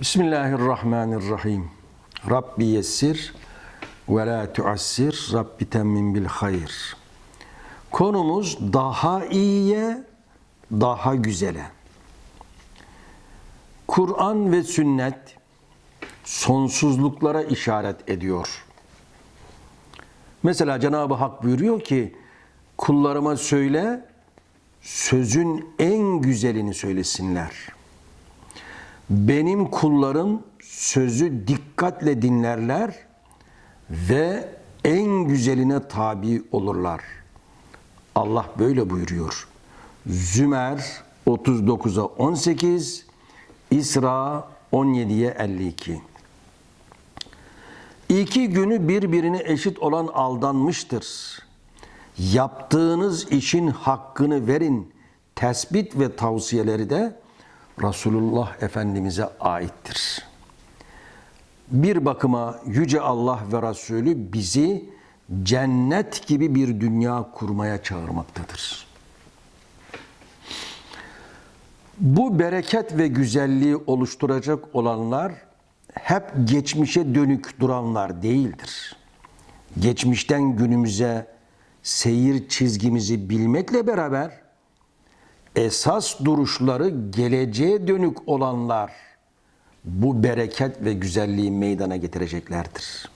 Bismillahirrahmanirrahim. Rabbi yessir ve la tuassir. Rabbi temmin bil hayır. Konumuz daha iyiye, daha güzele. Kur'an ve sünnet sonsuzluklara işaret ediyor. Mesela Cenab-ı Hak buyuruyor ki kullarıma söyle sözün en güzelini söylesinler. Benim kullarım sözü dikkatle dinlerler ve en güzeline tabi olurlar. Allah böyle buyuruyor. Zümer 39'a 18, İsra 17'ye 52. İki günü birbirine eşit olan aldanmıştır. Yaptığınız işin hakkını verin. Tespit ve tavsiyeleri de Resulullah Efendimiz'e aittir. Bir bakıma Yüce Allah ve Resulü bizi cennet gibi bir dünya kurmaya çağırmaktadır. Bu bereket ve güzelliği oluşturacak olanlar hep geçmişe dönük duranlar değildir. Geçmişten günümüze seyir çizgimizi bilmekle beraber esas duruşları geleceğe dönük olanlar bu bereket ve güzelliği meydana getireceklerdir.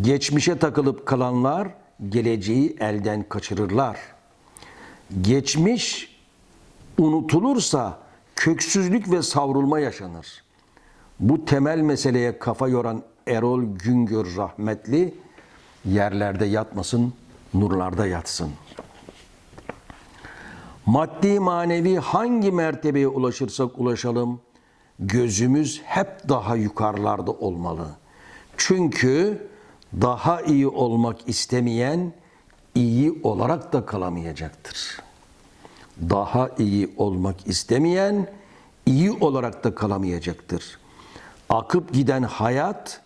Geçmişe takılıp kalanlar geleceği elden kaçırırlar. Geçmiş unutulursa köksüzlük ve savrulma yaşanır. Bu temel meseleye kafa yoran Erol Güngör rahmetli yerlerde yatmasın, nurlarda yatsın. Maddi manevi hangi mertebeye ulaşırsak ulaşalım, gözümüz hep daha yukarılarda olmalı. Çünkü daha iyi olmak istemeyen iyi olarak da kalamayacaktır. Daha iyi olmak istemeyen iyi olarak da kalamayacaktır. Akıp giden hayat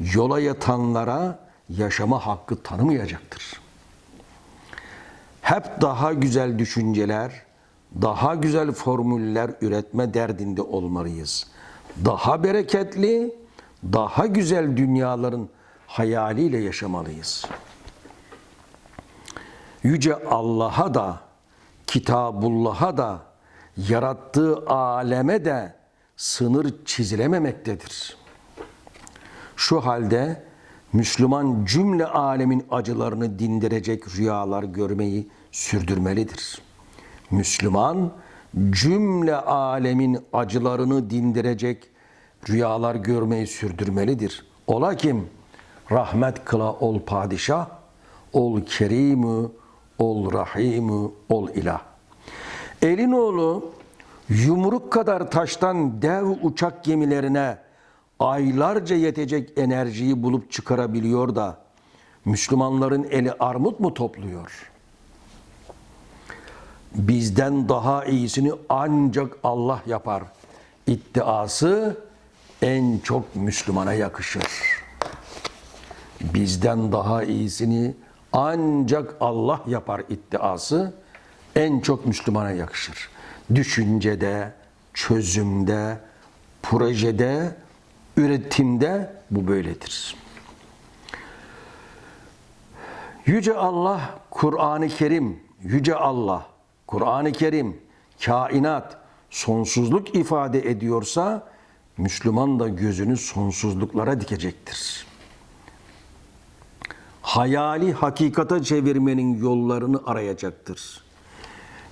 yola yatanlara yaşama hakkı tanımayacaktır. Hep daha güzel düşünceler, daha güzel formüller üretme derdinde olmalıyız. Daha bereketli, daha güzel dünyaların hayaliyle yaşamalıyız. Yüce Allah'a da, Kitabullah'a da, yarattığı aleme de sınır çizilememektedir. Şu halde Müslüman cümle alemin acılarını dindirecek rüyalar görmeyi sürdürmelidir. Müslüman cümle alemin acılarını dindirecek rüyalar görmeyi sürdürmelidir. Ola kim? Rahmet kıla ol padişah, ol kerimü, ol rahimü, ol ilah. Elin oğlu yumruk kadar taştan dev uçak gemilerine aylarca yetecek enerjiyi bulup çıkarabiliyor da Müslümanların eli armut mu topluyor? Bizden daha iyisini ancak Allah yapar. İddiası en çok Müslümana yakışır. Bizden daha iyisini ancak Allah yapar iddiası en çok Müslümana yakışır. Düşüncede, çözümde, projede, üretimde bu böyledir. Yüce Allah, Kur'an-ı Kerim, Yüce Allah, Kur'an-ı Kerim, kainat, sonsuzluk ifade ediyorsa, Müslüman da gözünü sonsuzluklara dikecektir. Hayali hakikata çevirmenin yollarını arayacaktır.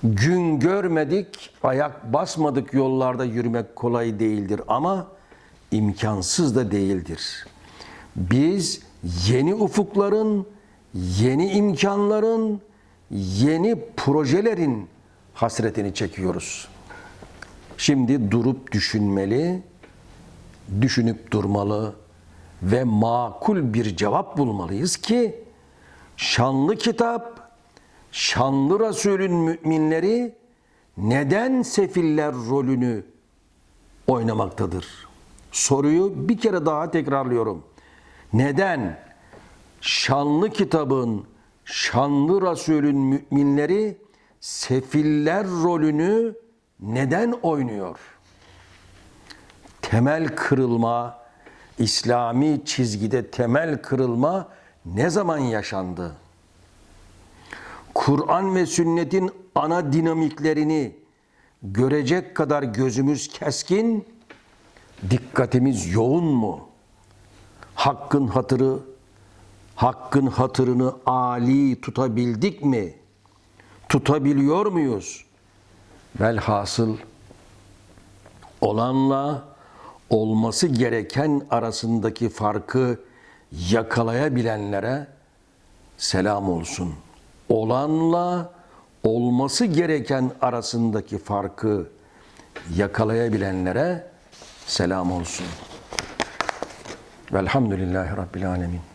Gün görmedik, ayak basmadık yollarda yürümek kolay değildir ama imkansız da değildir. Biz yeni ufukların, yeni imkanların, yeni projelerin hasretini çekiyoruz. Şimdi durup düşünmeli, düşünüp durmalı ve makul bir cevap bulmalıyız ki şanlı kitap, şanlı Resulün müminleri neden sefiller rolünü oynamaktadır? Soruyu bir kere daha tekrarlıyorum. Neden şanlı kitabın, şanlı Resulün müminleri sefiller rolünü neden oynuyor? temel kırılma, İslami çizgide temel kırılma ne zaman yaşandı? Kur'an ve sünnetin ana dinamiklerini görecek kadar gözümüz keskin, dikkatimiz yoğun mu? Hakkın hatırı, hakkın hatırını âli tutabildik mi? Tutabiliyor muyuz? Velhasıl olanla olması gereken arasındaki farkı yakalayabilenlere selam olsun. Olanla olması gereken arasındaki farkı yakalayabilenlere selam olsun. Velhamdülillahi Rabbil Alemin.